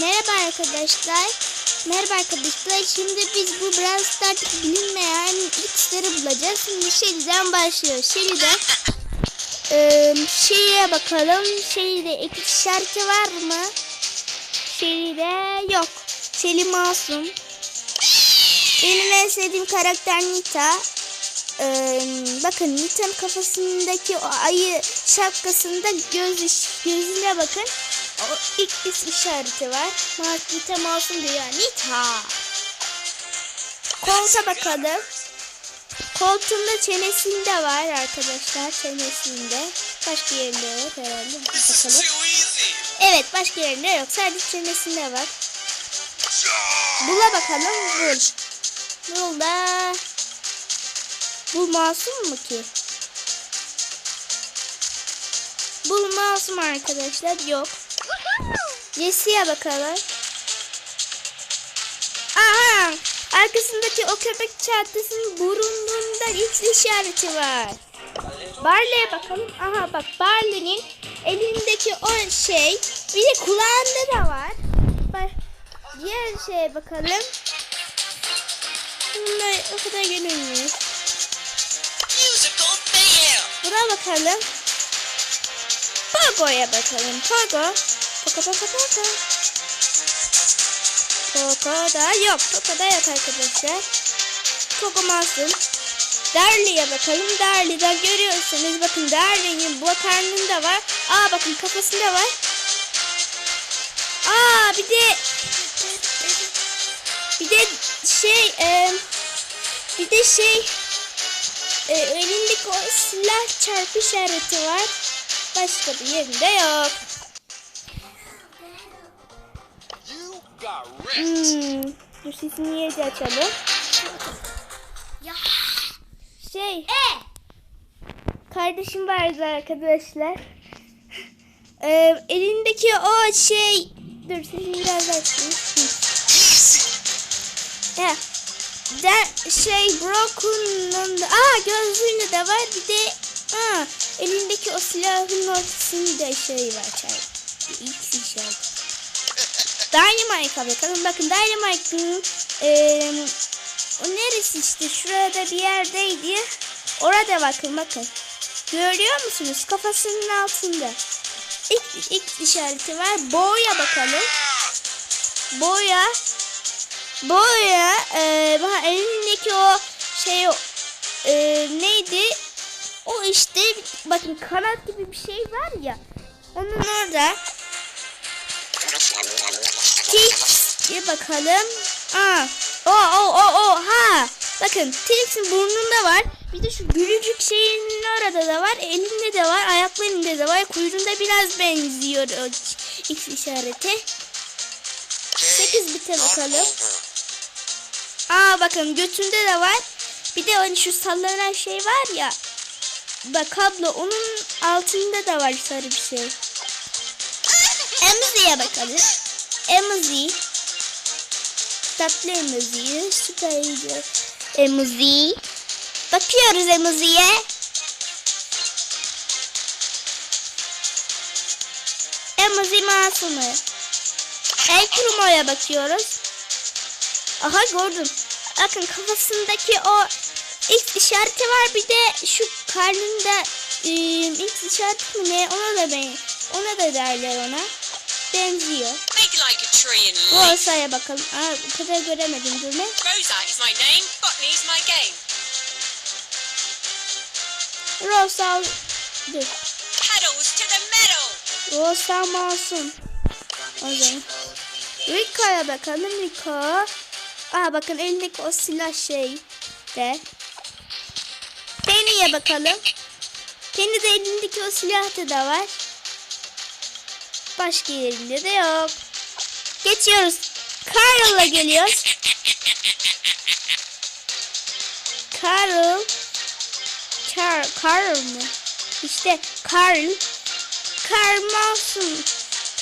Merhaba arkadaşlar. Merhaba arkadaşlar. Şimdi biz bu Brawl Stars bilinmeyen X'leri bulacağız. Şimdi Shelly'den başlıyor. Shelly'den Shelly'e bakalım. Shelly'de ek işareti var mı? Shelly'de yok. Shelly masum. Benim en sevdiğim karakter Nita. Ee, bakın Nita'nın kafasındaki o ayı şapkasında göz gözüne bakın. O ilk isim işareti var. Ma Nita masum diyor. Nita. Kolta bakalım. Koltuğunda çenesinde var arkadaşlar. Çenesinde. Başka yerinde yok herhalde. Bakalım. Evet başka yerinde yok. Sadece çenesinde var. Bula bakalım. Bul. Bul da. Bu masum mu ki? Bu masum arkadaşlar. Yok. Jesse'ye bakalım. Aha! Arkasındaki o köpek çantasının burnunda X işareti var. Barley'e bakalım. Aha bak Barley'nin elindeki o şey bir de kulağında da var. Bak, diğer şeye bakalım. Bunda o kadar görünmüyor. Buna bakalım. Pogo'ya bakalım. Pogo. Pogo Pogo Pogo. Pogo da yok. Pogo da yok arkadaşlar. Pogo masum. Darly'e bakalım. Darly'den görüyorsunuz. Bakın Darly'nin bu karnında var. Aa bakın kafasında var. Aa bir de bir de şey e, bir de şey e, elindeki o silah çarpı işareti var. Başka bir yerinde yok. Hmm. Dur sesini iyice açalım. Şey. Kardeşim vardı arkadaşlar. Ee, elindeki o şey. Dur sesini biraz açayım. Ya. De, şey Broken'un da aa gözlüğünde de var bir de aa, elindeki o silahın ortasında şey var çay. X işareti. Dynamite'a bakalım. Bakın Dynamite'ın eee o neresi işte şurada bir yerdeydi. Orada bakın bakın. Görüyor musunuz? Kafasının altında. X, X işareti var. Boya bakalım. Boya. Boya. Bak elindeki o şey eee, neydi? O işte bakın kanat gibi bir şey var ya. Onun orada. Tix'e bakalım. Aa, o o o o ha. Bakın Tix'in burnunda var. Bir de şu gülücük şeyinin orada da var. Elinde de var. Ayaklarında da var. Kuyruğunda biraz benziyor o X işareti. 8 bite bakalım. Aa bakın götünde de var. Bir de hani şu sallanan şey var ya. Bak kablo onun altında da var sarı bir şey. Emizy'ye bakalım. Emzy. Tatlı Emzy. Süper. Emzy. Bakıyoruz Emzy'ye. Emzy masumu. El Primo'ya bakıyoruz. Aha gördüm. Bakın kafasındaki o X işareti var bir de şu karnında ıı, X işareti mi ne ona da ben ona da derler ona. Benziyor. Make like a tree and Bu leap. olsaya bakalım. Aa, o kadar göremedim dur ne? Rosa is my name. Botany is my game. Rosa dur. Pedals to the metal. Rosa masum. O zaman. Rico'ya bakalım Rico. Aa bakın elindeki o silah şey de. Penny'ye bakalım. Penny de elindeki o silahta da var. Başka yerinde de yok. Geçiyoruz. Carl'la geliyoruz. Carl. Carl, Carl mı? İşte Carl. Carl masum.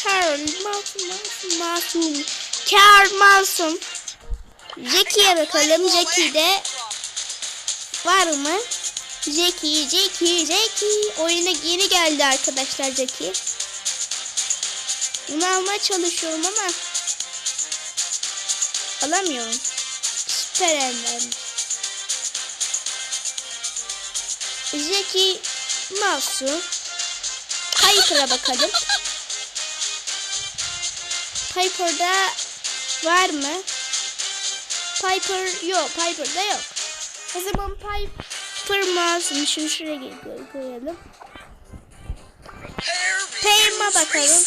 Carl masum masum. Carl masum. Jackie'ye bakalım. Jackie de var mı? Jackie, Jackie, Jackie. Oyuna yeni geldi arkadaşlar Jackie. Bunu almaya çalışıyorum ama alamıyorum. Süper Ender. Jackie Mouse'u Piper'a bakalım. Piper'da var mı? Piper yok. Piper'da yok. O zaman Piper Mouse'unu şunu şuraya koy- koyalım. Payma bakalım.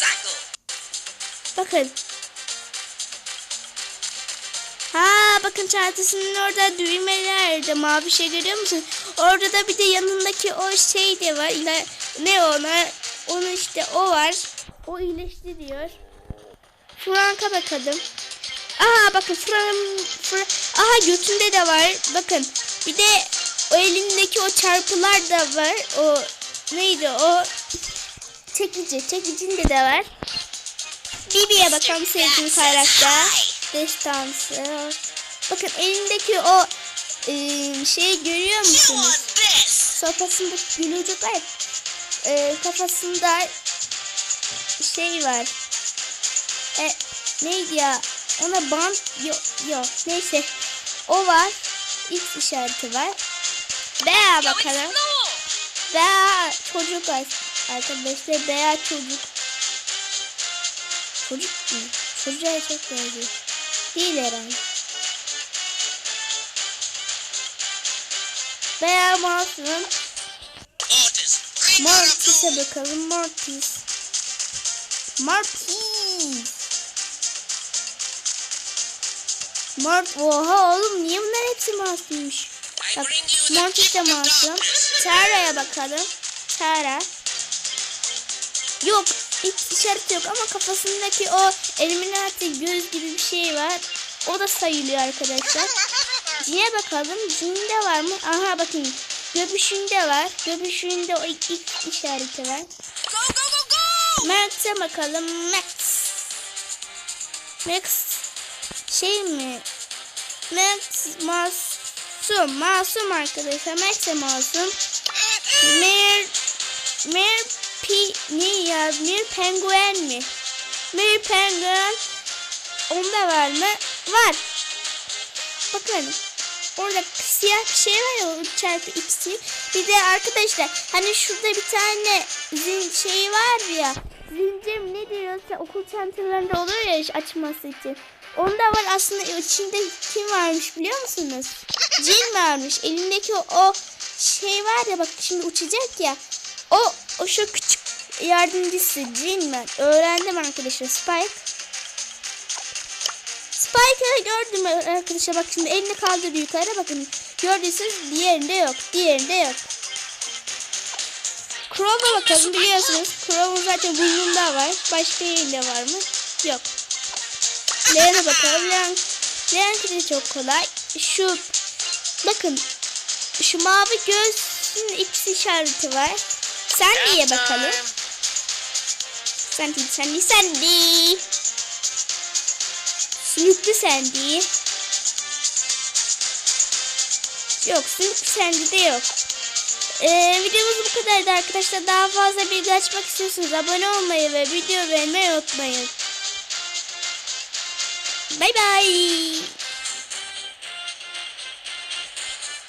Bakın. Ha bakın çantasının orada düğmelerde mavi şey görüyor musun? Orada da bir de yanındaki o şey de var. İla, ne ona? Onu işte o var. O iyileştiriyor. Frank'a bakalım. Aha bakın Frank, Frank aha götünde de var. Bakın bir de o elindeki o çarpılar da var. O neydi o? Çekici. Çekicinde de var. Bibi'ye bakalım sevdiğim karakter. Destansı. Bakın elindeki o e, şeyi görüyor musunuz? Sopasında gülücük var. E, kafasında şey var. E, neydi ya? Ona bant yok yok neyse. O var. X işareti var. Veya bakalım. Veya çocuk. Arkadaşlar veya çocuk. Çocuk mu? Çocuğa çok benziyor. Değil herhalde. Veya masum. Mortis'e bakalım. Mortis. Mortis. Mort. Oha oğlum niye bunlar hepsi masummuş? Bak Mortis de masum. Tara'ya bakalım. Tara. Yok. Hiç işareti yok ama kafasındaki o Illuminati göz gibi bir şey var. O da sayılıyor arkadaşlar. Cin'e bakalım. Cin'de var mı? Aha bakın. Göbüşünde var. Göbüşünde o ilk, ilk işareti var. Go go go go. Max'e bakalım. Max. Max şey mi? Max masum. Masum arkadaşlar. Max de masum. Mir Mir pi ne ya? Mir penguen mi? Mir penguen onda var mı? Var. Bakın. Orada siyah bir şey var ya 3 çarpı x'i. Bir de arkadaşlar hani şurada bir tane zin şey var ya. Zincir ne diyorsa okul çantalarında olur ya iş açması için. Onda var aslında içinde kim varmış biliyor musunuz? Cin varmış. Elindeki o şey var ya bak şimdi uçacak ya. O o şu küçük yardımcısı Cin ben. Öğrendim arkadaşlar Spike. Spike'ı gördüm arkadaşlar bak şimdi elini kaldırdı yukarı bakın. Gördüyseniz diğerinde yok. Diğerinde yok. Crow'a bakalım biliyorsunuz. Crow'un zaten burnunda var. Başka yerinde var mı? Yok. Leon'a bakalım. Leon, Leon'ki de çok kolay. Şu bakın şu mavi gözün X işareti var. Sen diye bakalım. Değil, sen değil. Sümüklü Sandy. Yok sümüklü Sandy de yok. Ee, videomuz bu kadardı arkadaşlar. Daha fazla bilgi açmak istiyorsanız abone olmayı ve video beğenmeyi unutmayın. Bay bay.